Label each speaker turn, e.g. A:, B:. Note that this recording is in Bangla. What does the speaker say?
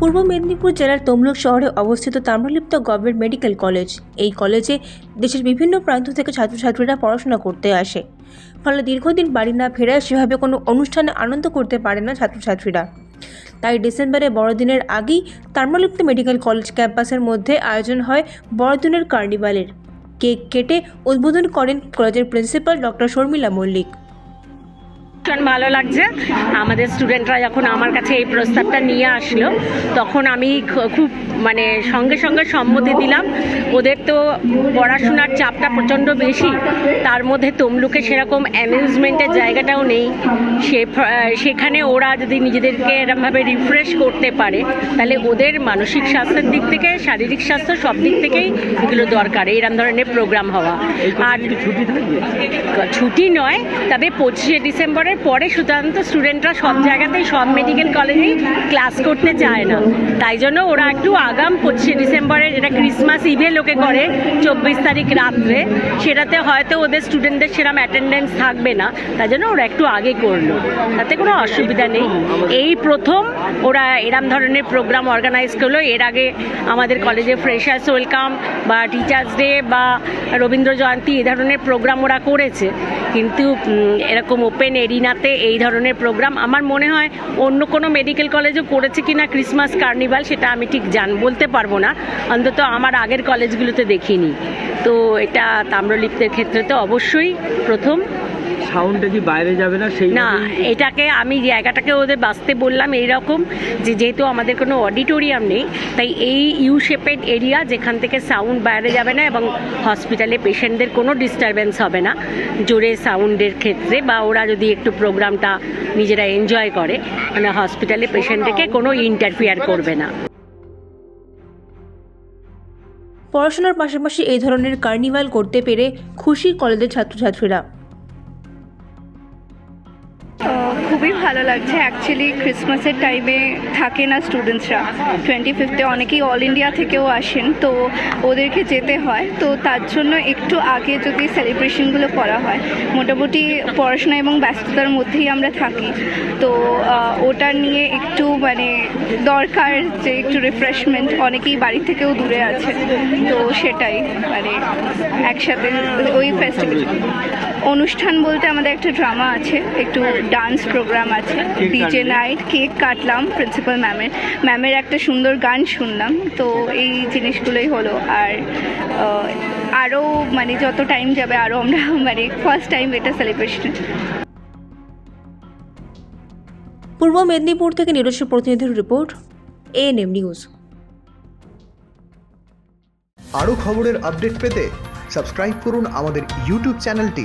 A: পূর্ব মেদিনীপুর জেলার তমলুক শহরে অবস্থিত তাম্রলিপ্ত গভর্নমেন্ট মেডিকেল কলেজ। এই কলেজে দেশের বিভিন্ন প্রান্ত থেকে ছাত্রছাত্রীরা পড়াশোনা করতে আসে। ফলে দীর্ঘদিন বাড়ি না ফেরায় সেভাবে কোনো অনুষ্ঠানে আনন্দ করতে পারে না ছাত্রছাত্রীরা। তাই ডিসেম্বরে বড়দিনের আগেই তাম্রলিপ্ত মেডিকেল কলেজ ক্যাম্পাসের মধ্যে আয়োজন হয় বড়দিনের কার্নিভালের। কেক কেটে উদ্বোধন করেন কলেজের প্রিন্সিপাল ডক্টর শর্মিলা মল্লিক।
B: ভীষণ ভালো লাগছে। আমাদের স্টুডেন্টরা যখন আমার কাছে এই প্রস্তাবটা নিয়ে আসলো তখন আমি খুব মানে সঙ্গে সঙ্গে সম্মতি দিলাম। ওদের তো পড়াশোনার চাপটা প্রচণ্ড বেশি তার মধ্যে তমলুকে সেরকম অ্যামিউজমেন্টের জায়গাটাও নেই। সে সেখানে ওরা যদি নিজেদেরকে এরমভাবে রিফ্রেশ করতে পারে তাহলে ওদের মানসিক স্বাস্থ্যের দিক থেকে শারীরিক স্বাস্থ্য সব দিক থেকেই এগুলো দরকার এইরকম ধরনের প্রোগ্রাম হওয়া। আর
C: ছুটি
B: ছুটি নয় তবে পঁচিশে ডিসেম্বরের পরে সাধারণত স্টুডেন্টরা সব জায়গাতেই, সব মেডিকেল কলেজেই ক্লাস করতে চায় না। তাই জন্য ওরা একটু আগাম পঁচিশে ডিসেম্বরের যেটা ক্রিসমাস ইভে লোকে করে চব্বিশ তারিখ রাত্রে। সেটাতে হয়তো ওদের স্টুডেন্টদের সেরকম অ্যাটেন্ডেন্স থাকবে না। তাই জন্য ওরা একটু আগে করল। তাতে কোনো অসুবিধা নেই। এই প্রথম ওরা এরম ধরনের প্রোগ্রাম অর্গানাইজ করল। এর আগে আমাদের কলেজে ফ্রেশার্স ওয়েলকাম বা টিচার্স ডে বা রবীন্দ্র জয়ন্তী এই ধরনের প্রোগ্রাম ওরা করেছে। কিন্তু এরকম ওপেন এরিনাতে এই ধরনের প্রোগ্রাম আমার মনে হয় অন্য কোনো মেডিকেল কলেজও করেছে কি না ক্রিসমাস কার্নিভাল সেটা আমি ঠিক জান, বলতে পারব না। অন্তত আমার আগের কলেজগুলোতে দেখিনি। তো এটা তাম্রলিপ্তের ক্ষেত্রে তো অবশ্যই প্রথম।
C: সাউন্ডটা কি বাইরে যাবে না সেই
B: না এটাকে আমি জায়গাটাকে ওদের বাঁচতে বললাম এইরকম যে যেহেতু আমাদের কোনো অডিটোরিয়াম নেই তাই এই ইউ শেপেড এরিয়া যেখান থেকে সাউন্ড বাইরে যাবে না এবং হসপিটালে পেশেন্টদের কোনো ডিস্টারবেন্স হবে না জোরে সাউন্ডের ক্ষেত্রে বা ওরা যদি একটু প্রোগ্রামটা নিজেরা এনজয় করে মানে হসপিটালে পেশেন্টকে কোনো ইন্টারফিয়ার করবে না।
A: পড়াশোনার পাশাপাশি এই ধরনের কার্নিভাল করতে পেরে খুশি কলেজের ছাত্রছাত্রীরা।
D: খুবই ভালো লাগছে। অ্যাকচুয়ালি ক্রিসমাসের টাইমে থাকে না স্টুডেন্টসরা টোয়েন্টি ফিফথে অনেকেই অল ইন্ডিয়া থেকেও আসেন, তো ওদেরকে যেতে হয়। তো তার জন্য একটু আগে যদি সেলিব্রেশনগুলো করা হয়, মোটামুটি পড়াশোনা এবং ব্যস্ততার মধ্যেই আমরা থাকি। তো ওটা নিয়ে একটু মানে দরকার যে একটু রিফ্রেশমেন্ট অনেকেই বাড়ি থেকেও দূরে আছে। তো সেটাই মানে একসাথে ওই ফেস্টিভ্যাল অনুষ্ঠান বলতে আমাদের একটা ড্রামা আছে একটু ডান্স প্রোগ্রাম আছে। ডিজে নাইট কেক কাটলাম প্রিন্সিপাল ম্যামের ম্যামের একটা সুন্দর গান শুনলাম তো এই জিনিসগুলোই হলো। আর আরও মানে যত টাইম যাবে আরও আমরা মানে ফার্স্ট টাইম এটা সেলিব্রেশন
A: পূর্ব মেদিনীপুর থেকে নিজস্ব প্রতিনিধির রিপোর্ট এএনএম নিউজ
E: আরও খবরের আপডেট পেতে সাবস্ক্রাইব করুন আমাদের ইউটিউব চ্যানেলটি